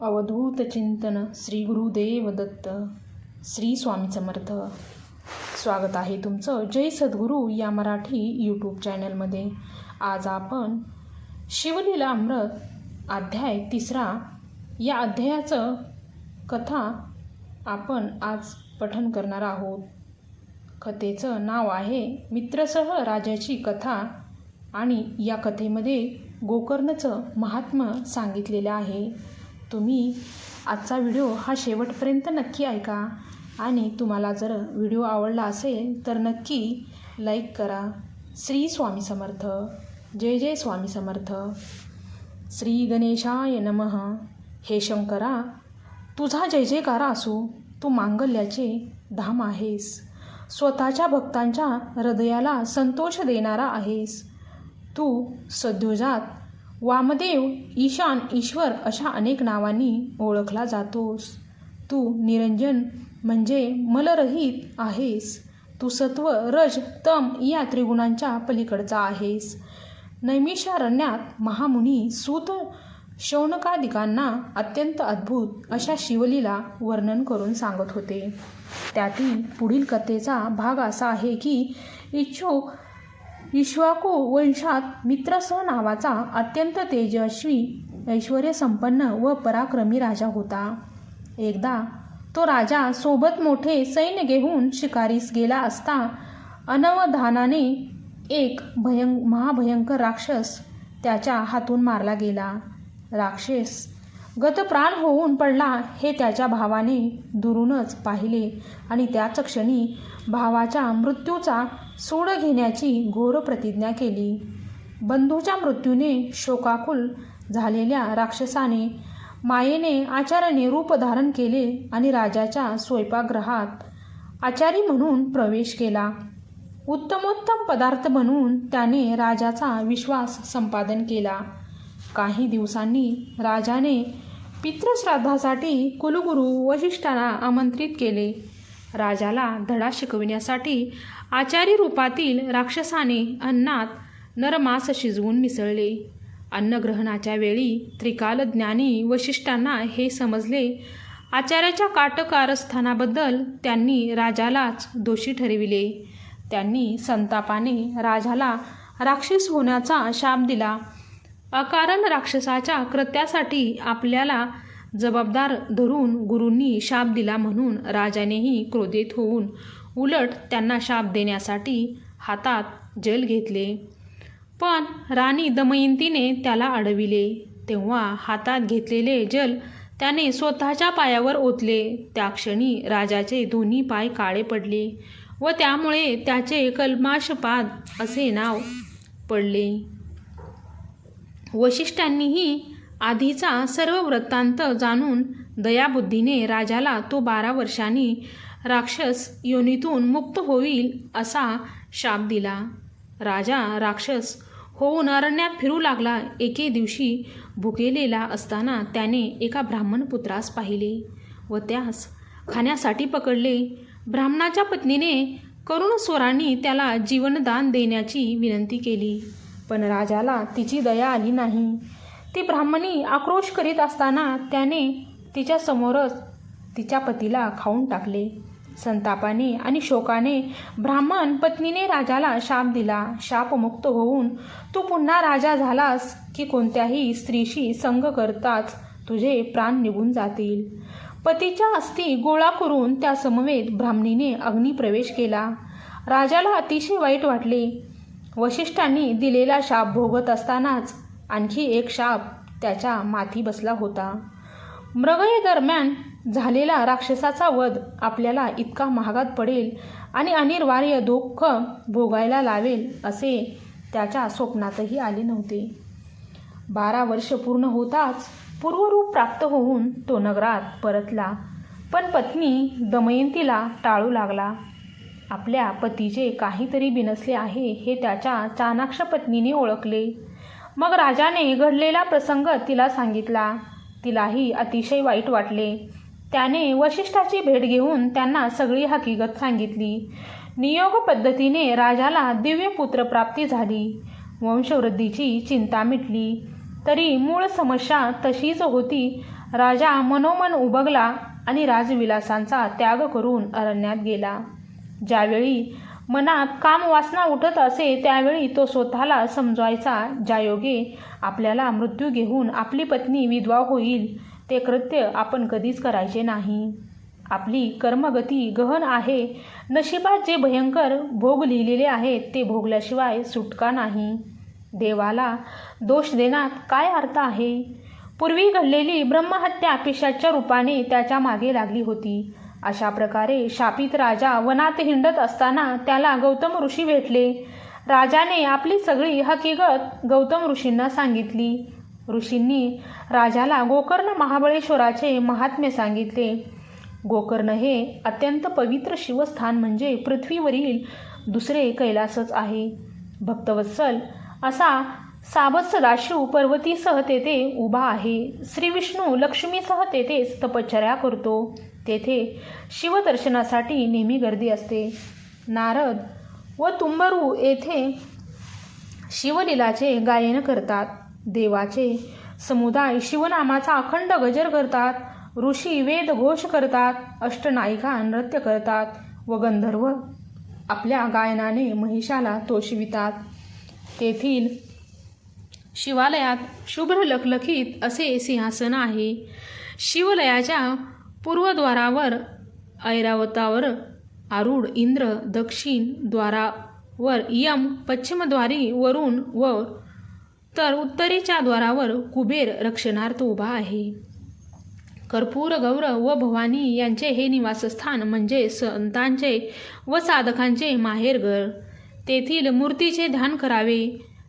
अवधूत चिंतन श्री गुरुदेव दत्त श्री स्वामी समर्थ. स्वागत आहे तुमचं जय सद्गुरू या मराठी यूट्यूब चॅनलमध्ये आज आपण शिवलीला अमृत अध्याय तिसरा या अध्यायाचं कथा आपण आज पठन करणार आहोत. कथेचं नाव आहे मित्रसह राजाची कथा आणि या कथेमध्ये गोकर्णचं महात्म सांगितलेलं आहे. तुम्ही आजचा व्हिडिओ हा शेवटपर्यंत नक्की ऐका. आणि तुम्हाला जर व्हिडिओ आवडला असेल तर नक्की लाईक करा. श्री स्वामी समर्थ. जय जय स्वामी समर्थ. श्री गणेशाय नमः. हे शंकरा तुझा जय जयकारा असो. तू मांगल्याचे धाम आहेस. स्वतःच्या भक्तांच्या हृदयाला संतोष देणारा आहेस. तू सद्योजात वामदेव ईशान ईश्वर अशा अनेक नावांनी ओळखला जातोस. तू निरंजन म्हणजे मलरहित आहेस. तू सत्व रज तम या त्रिगुणांच्या पलीकडचा आहेस. नैमिषारण्यात महामुनी सूत शौनकादिकांना अत्यंत अद्भुत अशा शिवलीला वर्णन करून सांगत होते. त्यातील पुढील कथेचा भाग असा आहे की इच्छुक इश्वाकू वंशात मित्रसह नावाचा अत्यंत तेजस्वी ऐश्वर्यसंपन्न व पराक्रमी राजा होता. एकदा तो राजा सोबत मोठे सैन्य घेऊन शिकारीस गेला असता अनवधानाने एक भयं महाभयंकर राक्षस त्याच्या हातून मारला गेला. राक्षस गतप्राण होऊन पडला हे त्याच्या भावाने दुरूनच पाहिले आणि त्याच क्षणी भावाच्या मृत्यूचा सूड घेण्याची घोर प्रतिज्ञा केली. बंधूच्या मृत्यूने शोकाकुल झालेल्या राक्षसाने मायेने आचार्याने रूप धारण केले आणि राजाच्या स्वयंपाकगृहात आचारी म्हणून प्रवेश केला. उत्तमोत्तम पदार्थ बनवून त्याने राजाचा विश्वास संपादन केला. काही दिवसांनी राजाने पितृश्राद्धासाठी कुलगुरू वशिष्ठांना आमंत्रित केले. राजाला धडा शिकविण्यासाठी आचारी रूपातील राक्षसाने अन्नात नरमास शिजवून मिसळले. अन्नग्रहणाच्या वेळी त्रिकाल ज्ञानी वशिष्ठांना हे समजले. आचार्याच्या काटकारस्थानाबद्दल त्यांनी राजालाच दोषी ठरविले. त्यांनी संतापाने राजाला राक्षस होण्याचा शाप दिला. अकारण राक्षसाच्या कृत्यासाठी आपल्याला जबाबदार धरून गुरूंनी शाप दिला म्हणून राजानेही क्रोधित होऊन उलट त्यांना शाप देण्यासाठी हातात जल घेतले. पण राणी दमयंतीने त्याला अडविले. तेव्हा हातात घेतलेले जल त्याने स्वतःच्या पायावर ओतले. त्या क्षणी राजाचे दोन्ही पाय काळे पडले व त्यामुळे त्याचे कल्माशपाद असे नाव पडले. वशिष्ठांनीही आधीचा सर्व वृत्तांत जाणून दयाबुद्धीने राजाला तो बारा वर्षांनी राक्षस योनीतून मुक्त होईल असा शाप दिला. राजा राक्षस होऊन अरण्यात फिरू लागला. एके दिवशी भुकेलेला असताना त्याने एका ब्राह्मण पुत्रास पाहिले व त्यास खाण्यासाठी पकडले. ब्राह्मणाच्या पत्नीने करुण स्वरांनी त्याला जीवनदान देण्याची विनंती केली पण राजाला तिची दया आली नाही. ती ब्राह्मणी आक्रोश करीत असताना त्याने तिच्यासमोरच तिच्या पतीला खाऊन टाकले. संतापाने आणि शोकाने ब्राह्मण पत्नीने राजाला शाप दिला. शापमुक्त होऊन तू पुन्हा राजा झालास की कोणत्याही स्त्रीशी संग करताच तुझे प्राण निघून जातील. पतीच्या अस्थी गोळा करून त्यासमवेत ब्राह्मणीने अग्निप्रवेश केला. राजाला अतिशय वाईट वाटले. वशिष्ठांनी दिलेला शाप भोगत असतानाच आणखी एक शाप त्याच्या माथी बसला होता. मृगये दरम्यान झालेला राक्षसाचा वध आपल्याला इतका महागात पडेल आणि अनिर्वार्य दुःख भोगायला लावेल असे त्याच्या स्वप्नातही आले नव्हते. बारा वर्ष पूर्ण होताच पूर्वरूप प्राप्त होऊन तो नगरात परतला. पण पत्नी दमयंतीला टाळू लागला. आपल्या पतीचे काहीतरी बिनसले आहे हे त्याच्या चाणाक्ष पत्नीने ओळखले. मग राजाने घडलेला प्रसंग तिला सांगितला. तिलाही अतिशय वाईट वाटले. त्याने वशिष्ठाची भेट घेऊन त्यांना सगळी हकीकत सांगितली. नियोग पद्धतीने राजाला दिव्य पुत्रप्राप्ती झाली. वंशवृद्धीची चिंता मिटली. तरी मूळ समस्या तशीच होती. राजा मनोमन उभगला आणि राजविलासांचा त्याग करून अरण्यात गेला. ज्यावेळी मनात काम वासना उठत असे त्यावेळी तो स्वतःला समजवायचा ज्यायोगे आपल्याला मृत्यू घेऊन आपली पत्नी विधवा होईल. ते कृत्य आपण कधीच करायचे नाही. आपली कर्मगती गहन आहे. नशिबात जे भयंकर भोग लिहिलेले आहेत ते भोगल्याशिवाय सुटका नाही. देवाला दोष देण्यात काय अर्थ आहे? पूर्वी घडलेली ब्रह्महत्या पिशाच्या रूपाने त्याच्यामागे लागली होती. अशा प्रकारे शापित राजा वनात हिंडत असताना त्याला गौतम ऋषी भेटले. राजाने आपली सगळी हकीकत गौतम ऋषींना सांगितली. ऋषींनी राजाला गोकर्ण महाबळेश्वराचे महात्म्य सांगितले. गोकर्ण हे अत्यंत पवित्र शिवस्थान म्हणजे पृथ्वीवरील दुसरे कैलासच आहे. भक्तवत्सल असा साबत सदाशिव पर्वतीसह तेथे उभा आहे. श्री विष्णू लक्ष्मीसह तेथेच तपश्चर्या करतो. तेथे शिवदर्शनासाठी नेहमी गर्दी असते. नारद व तुंबरू येथे शिवलीलाचे गायन करतात. देवाचे समुदाय शिवनामाचा अखंड गजर करतात. ऋषी वेद घोष करतात. अष्टनायिका नृत्य करतात व गंधर्व आपल्या गायनाने महिषाला तोषवितात तेथील शिवालयात शुभ्र लखलखीत असे सिंहासन आहे. शिवलयाच्या पूर्वद्वारावर ऐरावतावर आरूढ इंद्र दक्षिण द्वारावर यम पश्चिमद्वारी वरुण व तर उत्तरेच्या द्वारावर कुबेर रक्षणार्थ उभा आहे. कर्पूर गौरव व भवानी यांचे हे निवासस्थान म्हणजे संतांचे व साधकांचे माहेरघर तेथील मूर्तीचे ध्यान करावे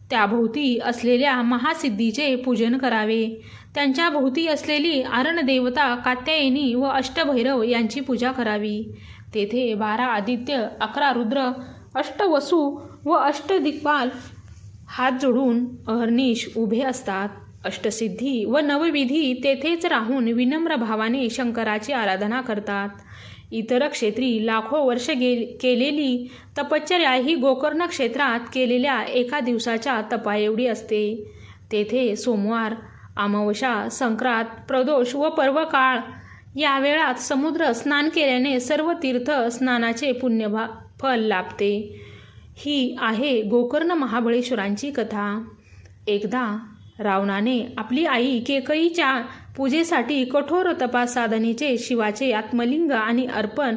त्याभोवती असलेल्या महासिद्धीचे पूजन करावे. त्यांच्या भोवती असलेली आरणदेवता कात्यायनी व अष्टभैरव यांची पूजा करावी. तेथे बारा आदित्य अकरा रुद्र अष्टवसू व अष्टदिक्पाल हात जोडून अहर्निश उभे असतात. अष्टसिद्धी व नवविधी तेथेच राहून विनम्र भावाने शंकराची आराधना करतात. इतर क्षेत्री लाखो वर्ष गे केलेली तपश्चर्या ही गोकर्ण क्षेत्रात केलेल्या एका दिवसाच्या तपाएवढी असते. तेथे सोमवार अमावस्या संक्रांत प्रदोष व पर्वकाळ या वेळात समुद्र स्नान केल्याने सर्व तीर्थ स्नानाचे पुण्यभा फल लाभते. ही आहे गोकर्ण महाबळेश्वरांची कथा. एकदा रावणाने आपली आई केकईच्या पूजेसाठी कठोर तपास साधनेचे शिवाचे आत्मलिंग आणि अर्पण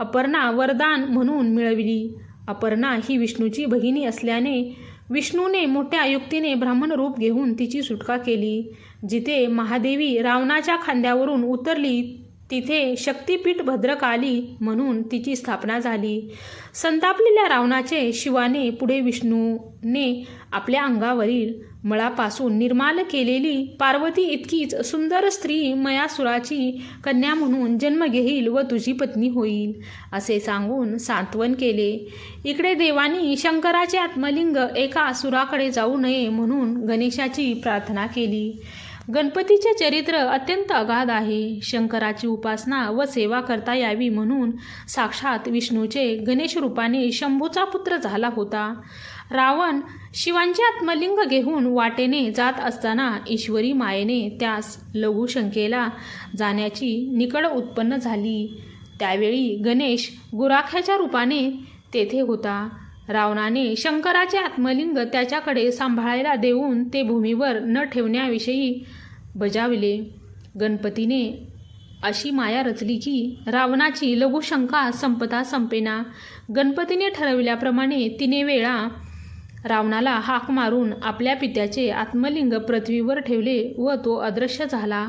अपर्णा वरदान म्हणून मिळविली. अपर्णा ही विष्णूची बहिणी असल्याने विष्णूने मोठ्या युक्तीने ब्राह्मण रूप घेऊन तिची सुटका केली. जिथे महादेवी रावणाच्या खांद्यावरून उतरली तिथे शक्तीपीठ भद्रकाली म्हणून तिची स्थापना झाली. संतापलेल्या रावणाचे शिवाने पुढे विष्णूने आपल्या अंगावरील मळापासून निर्माल केलेली पार्वती इतकीच सुंदर स्त्री मयासुराची कन्या म्हणून जन्म घेईल व तुझी पत्नी होईल असे सांगून सांत्वन केले. इकडे देवानी शंकराचे आत्मलिंग एका असुराकडे जाऊ नये म्हणून गणेशाची प्रार्थना केली. गणपतीचे चरित्र अत्यंत अगाध आहे. शंकराची उपासना व सेवा करता यावी म्हणून साक्षात विष्णूचे गणेश रूपाने शंभूचा पुत्र झाला होता. रावण शिवांचे आत्मलिंग घेऊन वाटेने जात असताना ईश्वरी मायेने त्यास लघुशंकेला जाण्याची निकड उत्पन्न झाली. त्यावेळी गणेश गुराख्याच्या रूपाने तेथे होता. रावणाने शंकराचे आत्मलिंग त्याच्याकडे सांभाळायला देऊन ते भूमीवर न ठेवण्याविषयी बजावले. गणपतीने अशी माया रचली की रावणाची लघुशंका संपता संपेना. गणपतीने ठरविल्याप्रमाणे तिने वेळा रावणाला हाक मारून आपल्या पित्याचे आत्मलिंग पृथ्वीवर ठेवले व तो अदृश्य झाला.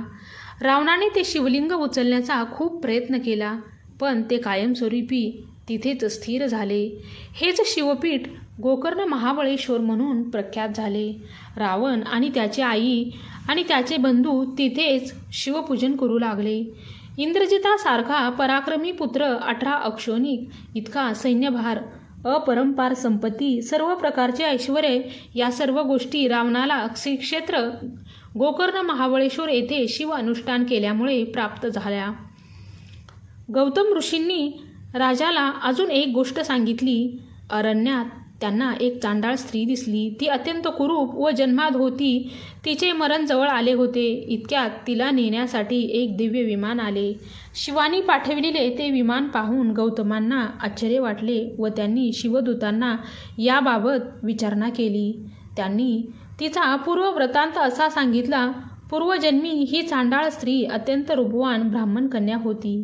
रावणाने ते शिवलिंग उचलण्याचा खूप प्रयत्न केला पण ते कायमस्वरूपी तिथेच स्थिर झाले. हेच शिवपीठ गोकर्ण महाबळेश्वर म्हणून प्रख्यात झाले. रावण आणि त्याची आई आणि त्याचे बंधू तिथेच शिवपूजन करू लागले. इंद्रजितासारखा पराक्रमी पुत्र अठरा अक्षोनिक इतका सैन्यभार अपरंपार संपत्ती सर्व प्रकारचे ऐश्वर या सर्व गोष्टी रावणाला श्रीक्षेत्र गोकर्ण महाबळेश्वर येथे शिव अनुष्ठान केल्यामुळे प्राप्त झाल्या. गौतम ऋषींनी राजाला अजून एक गोष्ट सांगितली अरण्यात त्यांना एक चांडाळ स्त्री दिसली. ती अत्यंत कुरूप व जन्माद होती. तिचे मरण जवळ आले होते. इतक्यात तिला नेण्यासाठी एक दिव्य विमान आले. शिवानी पाठविलेले ते विमान पाहून गौतमांना आश्चर्य वाटले व त्यांनी शिवदूतांना याबाबत विचारणा केली. त्यांनी तिचा पूर्व वृत्तांत असा सांगितला पूर्वजन्मी ही चांडाळ स्त्री अत्यंत रूपवान ब्राह्मण कन्या होती.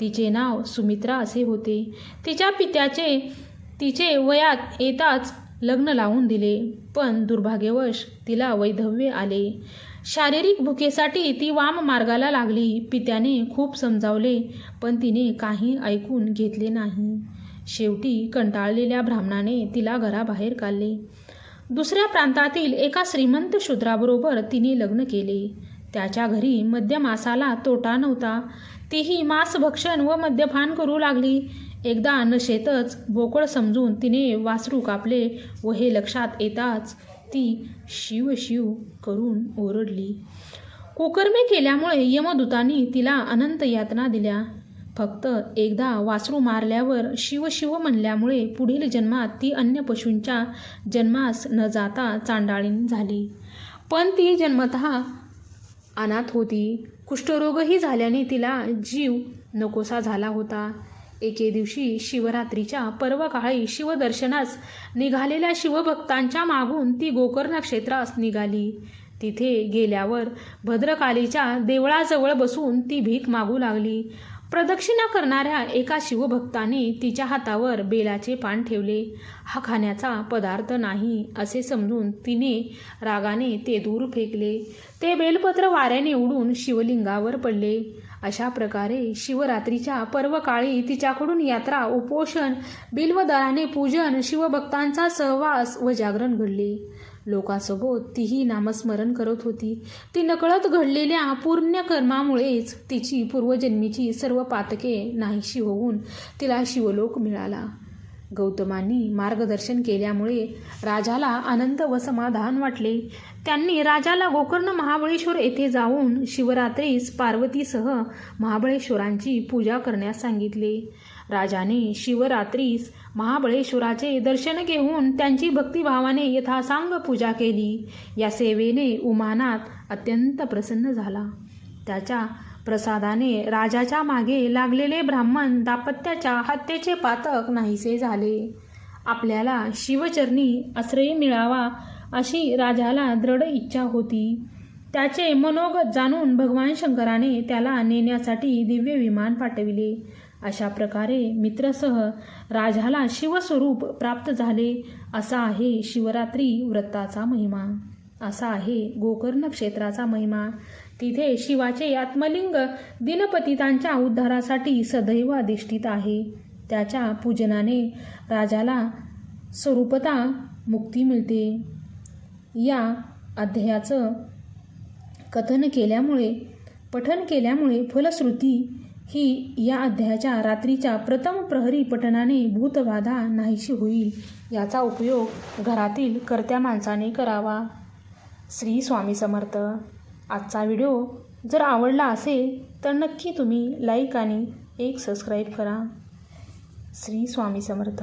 तिचे नाव सुमित्रा असे होते. तिच्या पित्याचे तिचे वयात येताच लग्न लावून दिले. पण दुर्भाग्यवश तिला वैधव्य आले. शारीरिक भुकेसाठी ती वाम मार्गाला लागली. पित्याने खूप समजावले पण तिने काही ऐकून घेतले नाही. शेवटी कंटाळलेल्या ब्राह्मणाने तिला घराबाहेर काढले. दुसऱ्या प्रांतातील एका श्रीमंत शूद्राबरोबर तिने लग्न केले. त्याच्या घरी मद्यमासाला तोटा नव्हता. तीही मांसभक्षण व मद्यपान करू लागली. एकदा नशेतच बोकळ समजून तिने वासरू कापले व हे लक्षात येताच ती शिव शिव करून ओरडली. कुकर्मे केल्यामुळे यमदूतांनी तिला अनंत यातना दिल्या. फक्त एकदा वासरू मारल्यावर शिव शिव म्हणल्यामुळे पुढील जन्मात ती अन्य पशूंच्या जन्मास न जाता चांडाळीन झाली. पण ती जन्मतः अनाथ होती. कुष्ठरोगही झाल्याने तिला जीव नकोसा झाला होता. एके दिवशी शिवरात्रीच्या पर्वकाळी शिवदर्शनास निघालेल्या शिवभक्तांच्या मागून ती गोकर्ण क्षेत्रास निघाली. तिथे गेल्यावर भद्रकालीच्या देवळाजवळ बसून ती भीक मागू लागली. प्रदक्षिणा करणाऱ्या एका शिवभक्ताने तिच्या हातावर बेलाचे पान ठेवले. हा खाण्याचा पदार्थ नाही असे समजून तिने रागाने ते दूर फेकले. ते बेलपत्र वाऱ्याने उडून शिवलिंगावर पडले. अशा प्रकारे शिवरात्रीच्या पर्वकाळी तिच्याकडून यात्रा उपोषण बिल्वदराने पूजन शिवभक्तांचा सहवास व जागरण घडले. लोकांसोबत तीही नामस्मरण करत होती. ती नकळत घडलेल्या पुण्यकर्मामुळेच तिची पूर्वजन्मीची सर्व पातके नाहीशी होऊन तिला शिवलोक मिळाला. गौतमांनी मार्गदर्शन केल्यामुळे राजाला आनंद व समाधान वाटले. त्यांनी राजाला गोकर्ण महाबळेश्वर येथे जाऊन शिवरात्रीस पार्वतीसह महाबळेश्वरांची पूजा करण्यास सांगितले. राजाने शिवरात्रीस महाबळेश्वराचे दर्शन घेऊन त्यांची भक्तिभावाने यथासांग पूजा केली. या सेवेने उमानात अत्यंत प्रसन्न झाला. त्याच्या प्रसादाने राजाच्या मागे लागलेले ब्राह्मण दाम्पत्याच्या हत्येचे पातक नाहीसे झाले. आपल्याला शिवचरणी आश्रय मिळावा अशी राजाला दृढ इच्छा होती. त्याचे मनोगत जाणून भगवान शंकराने त्याला नेण्यासाठी दिव्य विमान पाठविले. अशा प्रकारे मित्रसह राजाला शिवस्वरूप प्राप्त झाले. असा आहे शिवरात्री व्रताचा महिमा. असा आहे गोकर्ण क्षेत्राचा महिमा. तिथे शिवाचे आत्मलिंग दिनपतितांच्या उद्धारासाठी सदैव अधिष्ठित आहे. त्याच्या पूजनाने राजाला स्वरूपता मुक्ती मिळते. या अध्यायाचं कथन केल्यामुळे पठन केल्यामुळे फलश्रुती ही या अध्यायाच्या रात्रीच्या प्रथम प्रहरी पठनाने भूतबाधा नाहीशी होईल याचा उपयोग घरातील कर्त्या माणसाने करावा. श्री स्वामी समर्थ. आजचा व्हिडिओ जर आवडला असेल तर नक्की तुम्ही लाईक आणि एक सबस्क्राईब करा. श्री स्वामी समर्थ.